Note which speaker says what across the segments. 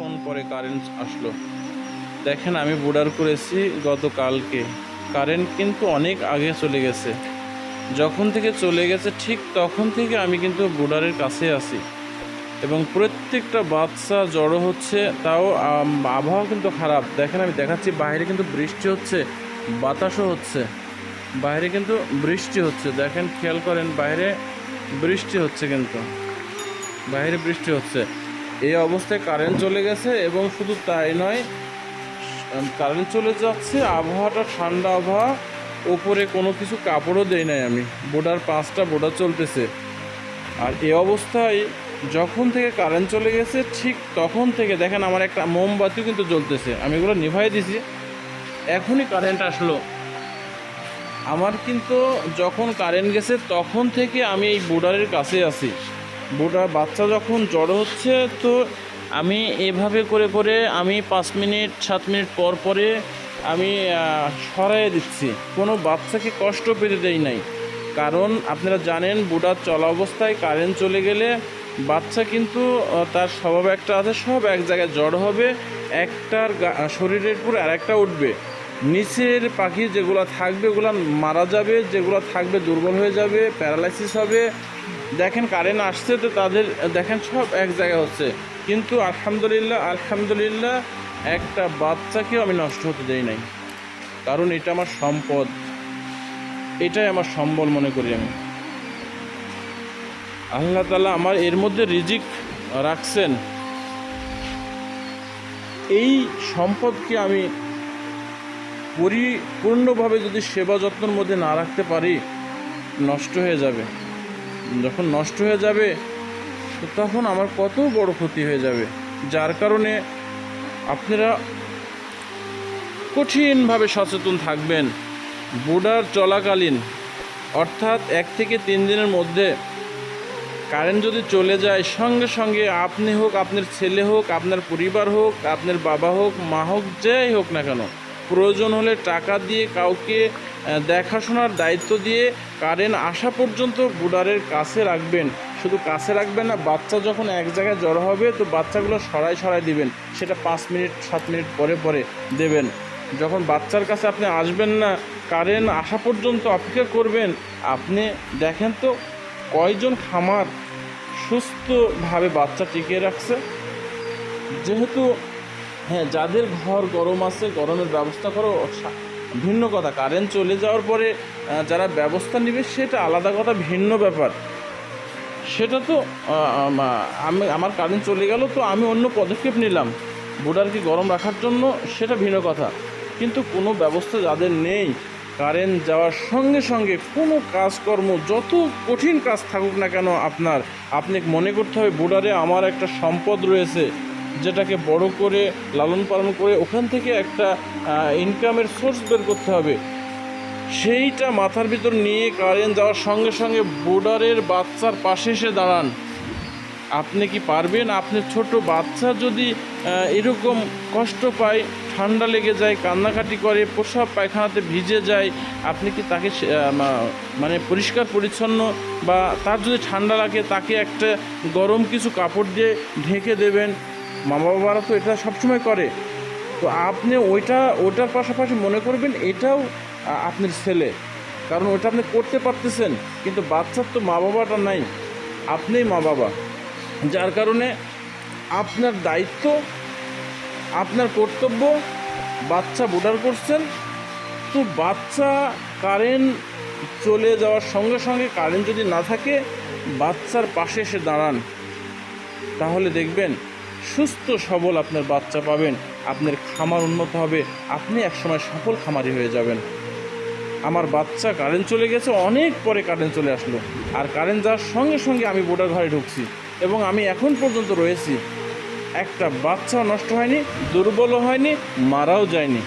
Speaker 1: অনেকক্ষণ পরে কারেন্ট আসলো। দেখেন, আমি বোর্ডার করেছি গতকালকে। কারেন্ট কিন্তু অনেক আগে চলে গেছে। যখন থেকে চলে গেছে, ঠিক তখন থেকে আমি কিন্তু বোর্ডারের কাছে আছি। এবং প্রত্যেকটা বাচ্চা জড়ো হচ্ছে, তাও আবহাওয়া কিন্তু খারাপ। দেখেন, আমি দেখাচ্ছি, বাইরে কিন্তু বৃষ্টি হচ্ছে, বাতাসও হচ্ছে। বাইরে কিন্তু বৃষ্টি হচ্ছে। দেখেন, খেয়াল করেন, বাইরে বৃষ্টি হচ্ছে কিন্তু। বাইরে বৃষ্টি হচ্ছে। এই অবস্থায় কারেন্ট চলে গেছে এবং শুধু তাই নয় কারেন্ট চলে যাচ্ছে, আবহাওয়াটা ঠান্ডা আবহাওয়া, ওপরে কোনো কিছু কাপড়ও দেই নাই আমি। বোর্ডার পাঁচটা, বোর্ডার চলতেছে। আর এই অবস্থায় যখন থেকে কারেন্ট চলে গেছে, ঠিক তখন থেকে দেখেন আমার একটা মোমবাতিও কিন্তু জ্বলতেছে। আমি এগুলো নিভাই দিছি। এখনই কারেন্ট আসলো। আমার কিন্তু যখন কারেন্ট গেছে, তখন থেকে আমি এই বোর্ডারের কাছে আছি। বোর্ডার বাচ্চা যখন জড়ো হচ্ছে তো আমি এভাবে করে করে আমি পাঁচ মিনিট সাত মিনিট পর পরে আমি আহ, সরাইয়ে দিচ্ছি। কোনো বাচ্চাকে কষ্ট পেতে দেই নাই। কারণ আপনারা জানেন বোর্ডার চলা অবস্থায় কারেন্ট চলে গেলে বাচ্চা কিন্তু তার স্বভাব একটা আছে সব এক জায়গায় জড় হবে একটার শরীরের উপর আর একটা উঠবে। নিচের পাখি যেগুলো থাকবে ওগুলো মারা যাবে যেগুলো থাকবে দুর্বল হয়ে যাবে প্যারালাইসিস হবে দেখেন কারেন্ট আসছে তো তাদের, দেখেন সব এক জায়গায় হচ্ছে। কিন্তু আলহামদুলিল্লাহ আলহামদুলিল্লাহ একটা বাচ্চাকেও আমি নষ্ট হতে দেই নাই। কারণ এটা আমার সম্পদ। এটাই আমার সম্বল মনে করি আমি। আল্লাহ তালা আমার এর মধ্যে রিজিক রাখছেন। এই সম্পদকে আমি পরিপূর্ণভাবে যদি সেবা যত্নের মধ্যে না রাখতে পারি, নষ্ট হয়ে যাবে। যখন নষ্ট হয়ে যাবে, তো তখন আমার কত বড় ক্ষতি হয়ে যাবে। যার কারণে আপনারা কঠিনভাবে সচেতন থাকবেন। বোর্ডার চলাকালীন, অর্থাৎ এক থেকে তিন দিনের মধ্যে কারেন্ট যদি চলে যায়, সঙ্গে সঙ্গে আপনি হোক, আপনার ছেলে হোক, আপনার পরিবার হোক, আপনার বাবা হোক, মা হোক, যাই হোক না কেন, প্রয়োজন হলে টাকা দিয়ে কাউকে দেখাশোনার দায়িত্ব দিয়ে কারেন্ট আসা পর্যন্ত গুডারের কাছে রাখবেন। শুধু কাছে রাখবেন না, বাচ্চা যখন এক জায়গায় জড়ো হবে, তো বাচ্চাগুলো সরাই সরাই দিবেন। সেটা পাঁচ মিনিট, সাত মিনিট পরে পরে দেবেন। যখন বাচ্চার কাছে আপনি আসবেন না, কারেন্ট আসা পর্যন্ত অপেক্ষা করবেন, আপনি দেখেন তো কয়জন খামার সুস্থভাবে বাচ্চা টিকিয়ে রাখছে। যেহেতু হ্যাঁ যাদের ঘর গরম আছে, গরমের ব্যবস্থা করো ভিন্ন কথা। কারেন্ট চলে যাওয়ার পরে যারা ব্যবস্থা নেবে, সেটা আলাদা কথা, ভিন্ন ব্যাপার। সেটা তো আমি আমার কারেন্ট চলে গেল, তো আমি অন্য পদক্ষেপ নিলাম। বোর্ডারকে গরম রাখার জন্য? সেটা ভিন্ন কথা। কিন্তু কোনো ব্যবস্থা যাদের নেই, কারেন্ট যাওয়ার সঙ্গে সঙ্গে কোনো কাজকর্ম, যত কঠিন কাজ থাকুক না কেন আপনার, আপনি মনে করতে হবে বোর্ডারে আমার একটা সম্পদ রয়েছে। যেটাকে বড় করে, লালন পালন করে ওখান থেকে একটা ইনকামের সোর্স বের করতে হবে। সেইটা মাথার ভিতর নিয়ে কারেন্ট যাওয়ার সঙ্গে সঙ্গে বোর্ডারের বাচ্চার পাশে এসে দাঁড়ান। আপনি কি পারবেন? আপনি ছোট বাচ্চা যদি এরকম কষ্ট পায়, ঠান্ডা লেগে যায়, কান্নাকাটি করে, প্রসাব পায়খানাতে ভিজে যায়, আপনি কি তাকে মানে পরিষ্কার, পরিচ্ছন্ন বা তার যদি ঠান্ডা লাগে, তাকে একটা গরম কিছু কাপড় দিয়ে ঢেকে দেবেন। মা বাবারা তো এটা সবসময় করে। তো আপনি ওইটা ওটার পাশাপাশি মনে করবেন এটাও আপনার ছেলে। কারণ ওটা আপনি করতে পারতেছেন, কিন্তু বাচ্চার তো মা বাবাটা নাই, আপনিই মা বাবা যার কারণে আপনার দায়িত্ব, আপনার কর্তব্য, বাচ্চা বোর্ডার করছেন। তো বাচ্চা কারেন্ট চলে যাওয়ার সঙ্গে সঙ্গে কারেন্ট যদি না থাকে, বাচ্চার পাশে এসে দাঁড়ান। তাহলে দেখবেন সুস্থ, সবল আপনার বাচ্চা পাবেন। আপনার খামার উন্নত হবে। আপনি একসময় সফল খামারি হয়ে যাবেন। আমার বাচ্চা কারেন্ট চলে গেছে, অনেক পরে কারেন্ট চলে আসলো। আর কারেন্ট যাওয়ার সঙ্গে সঙ্গে আমি বোর্ডার ঘরে ঢুকছি এবং আমি এখন পর্যন্ত রয়েছি। একটা বাচ্চা নষ্ট হয়নি, দুর্বলও হয়নি, মারাও যায়নি।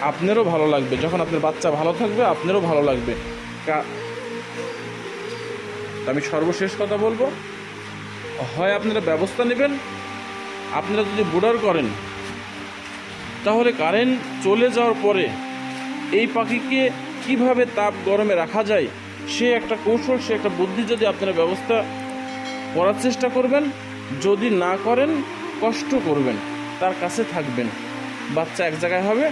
Speaker 1: আপনারও ভালো লাগবে। যখন আপনার বাচ্চা ভালো থাকবে, আপনারও ভালো লাগবে। আমি সর্বশেষ কথা বলব। হয় আপনারা ব্যবস্থা নেবেন আপনারা যদি বোর্ডার করেন, তাহলে কারেন্ট চলে যাওয়ার পরে এই পাখিকে কীভাবে তাপ গরমে রাখা যায়, সে একটা কৌশল, সে একটা বুদ্ধি যদি আপনারা ব্যবস্থা করার চেষ্টা করবেন, যদি না করেন, কষ্ট করবেন, তার কাছে থাকবেন। বাচ্চা এক জায়গায় হবে,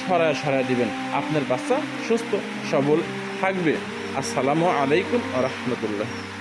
Speaker 1: সরায় সরায় দিবেন। আপনার বাচ্চা সুস্থ, সবল থাকবে। আসসালামু আলাইকুম আ রহমতুল্লাহ।